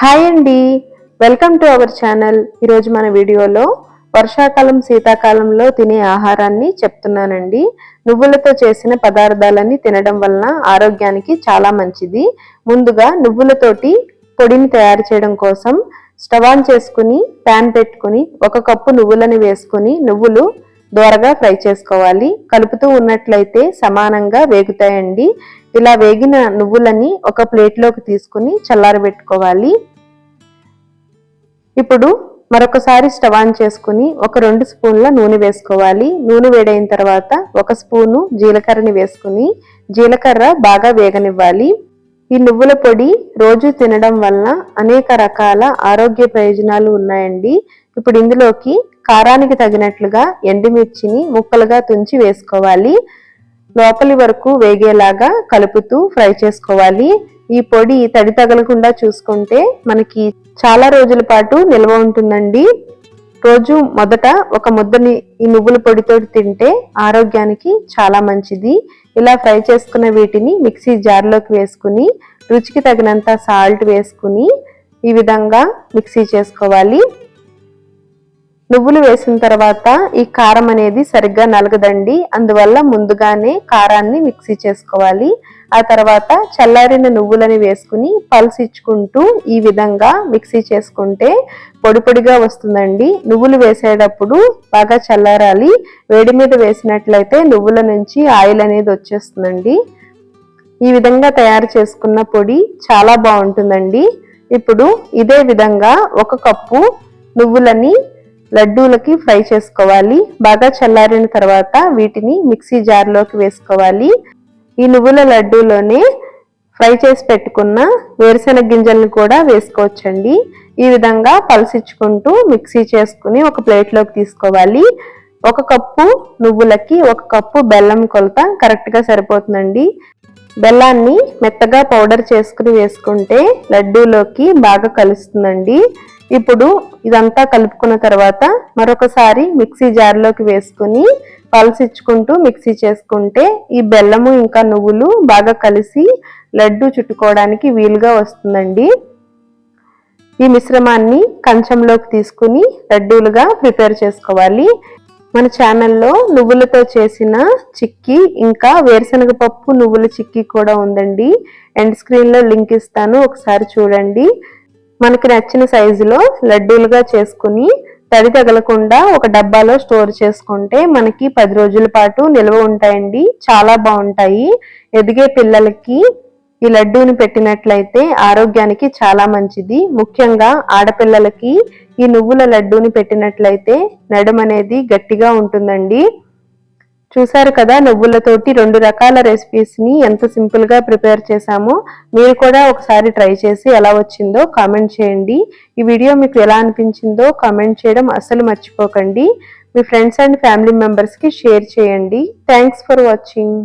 Hi అండి. Welcome to our channel. ఈరోజు మన వీడియోలో వర్షాకాలం శీతాకాలంలో తినే ఆహారాన్ని చెప్తున్నానండి. నువ్వులతో చేసిన పదార్థాలని తినడం వలన ఆరోగ్యానికి చాలా మంచిది. ముందుగా నువ్వులతోటి పొడిని తయారు చేయడం కోసం స్టవ్ ఆన్ చేసుకుని ప్యాన్ పెట్టుకుని ఒక కప్పు నువ్వులని వేసుకుని నువ్వులు దోరగా ఫ్రై చేసుకోవాలి. కలుపుతూ ఉన్నట్లయితే సమానంగా వేగుతాయండి. ఇలా వేగిన నువ్వులని ఒక ప్లేట్లోకి తీసుకుని చల్లారబెట్టుకోవాలి. ఇప్పుడు మరొకసారి స్టవ్ ఆన్ చేసుకుని ఒక రెండు స్పూన్ల నూనె వేసుకోవాలి. నూనె వేడైన తర్వాత ఒక స్పూను జీలకర్రని వేసుకుని జీలకర్ర బాగా వేగనివ్వాలి. ఈ నువ్వుల పొడి రోజు తినడం వలన అనేక రకాల ఆరోగ్య ప్రయోజనాలు ఉన్నాయండి. ఇప్పుడు ఇందులోకి కారానికి తగినట్లుగా ఎండుమిర్చిని ముక్కలుగా తుంచి వేసుకోవాలి. లోపలి వరకు వేగేలాగా కలుపుతూ ఫ్రై చేసుకోవాలి. ఈ పొడి తడి తగలకుండా చూసుకుంటే మనకి చాలా రోజుల పాటు నిల్వ ఉంటుందండి. రోజు మొదట ఒక ముద్దని ఈ నువ్వుల పొడితో తింటే ఆరోగ్యానికి చాలా మంచిది. ఇలా ఫ్రై చేసుకున్న వీటిని మిక్సీ జార్లోకి వేసుకుని రుచికి తగినంత సాల్ట్ వేసుకుని ఈ విధంగా మిక్సీ చేసుకోవాలి. నువ్వులు వేసిన తర్వాత ఈ కారం అనేది సరిగ్గా నలగదండి. అందువల్ల ముందుగానే కారాన్ని మిక్సీ చేసుకోవాలి. ఆ తర్వాత చల్లారిన నువ్వులని వేసుకుని పల్స్ ఇచ్చుకుంటూ ఈ విధంగా మిక్సీ చేసుకుంటే పొడి పొడిగా వస్తుందండి. నువ్వులు వేసేటప్పుడు బాగా చల్లారాలి. వేడి మీద వేసినట్లయితే నువ్వుల నుంచి ఆయిల్ అనేది వచ్చేస్తుందండి. ఈ విధంగా తయారు చేసుకున్న పొడి చాలా బాగుంటుందండి. ఇప్పుడు ఇదే విధంగా ఒక కప్పు నువ్వులని లడ్డూలకి ఫ్రై చేసుకోవాలి. బాగా చల్లారిన తర్వాత వీటిని మిక్సీ జార్లోకి వేసుకోవాలి. ఈ నువ్వుల లడ్డూలోనే ఫ్రై చేసి పెట్టుకున్న వేరుశెనగ గింజలను కూడా వేసుకోవచ్చండి. ఈ విధంగా పలసిచ్చుకుంటూ మిక్సీ చేసుకుని ఒక ప్లేట్లోకి తీసుకోవాలి. ఒక కప్పు నువ్వులకి ఒక కప్పు బెల్లం కొలత కరెక్ట్గా సరిపోతుందండి. బెల్లాన్ని మెత్తగా పౌడర్ చేసుకుని వేసుకుంటే లడ్డూలోకి బాగా కలుస్తుందండి. ఇప్పుడు ఇదంతా కలుపుకున్న తర్వాత మరొకసారి మిక్సీ జార్లోకి వేసుకుని పలసిచ్చుకుంటూ మిక్సీ చేసుకుంటే ఈ బెల్లము ఇంకా నువ్వులు బాగా కలిసి లడ్డు చుట్టుకోవడానికి వీలుగా వస్తుందండి. ఈ మిశ్రమాన్ని కంచంలోకి తీసుకుని లడ్డూలుగా ప్రిపేర్ చేసుకోవాలి. మన ఛానల్లో నువ్వులతో చేసిన చిక్కీ ఇంకా వేరుశనగ పప్పు నువ్వుల చిక్కీ కూడా ఉందండి. ఎండ్ స్క్రీన్లో లింక్ ఇస్తాను ఒకసారి చూడండి. మనకి నచ్చిన సైజులో లడ్డూలుగా చేసుకుని తడి తగలకుండా ఒక డబ్బాలో స్టోర్ చేసుకుంటే మనకి పది రోజుల పాటు నిల్వ ఉంటాయండి. చాలా బాగుంటాయి. ఎదిగే పిల్లలకి ఈ లడ్డూని పెట్టినట్లయితే ఆరోగ్యానికి చాలా మంచిది. ముఖ్యంగా ఆడపిల్లలకి ఈ నువ్వుల లడ్డూని పెట్టినట్లయితే నడుమనేది గట్టిగా ఉంటుందండి. చూశారు కదా నువ్వులతోటి రెండు రకాల రెసిపీస్ని ఎంత సింపుల్గా ప్రిపేర్ చేశామో మీరు కూడా ఒకసారి ట్రై చేసి ఎలా వచ్చిందో కామెంట్ చేయండి. ఈ వీడియో మీకు ఎలా అనిపించిందో కామెంట్ చేయడం అస్సలు మర్చిపోకండి. మీ ఫ్రెండ్స్ అండ్ ఫ్యామిలీ మెంబర్స్కి షేర్ చేయండి. Thanks for watching.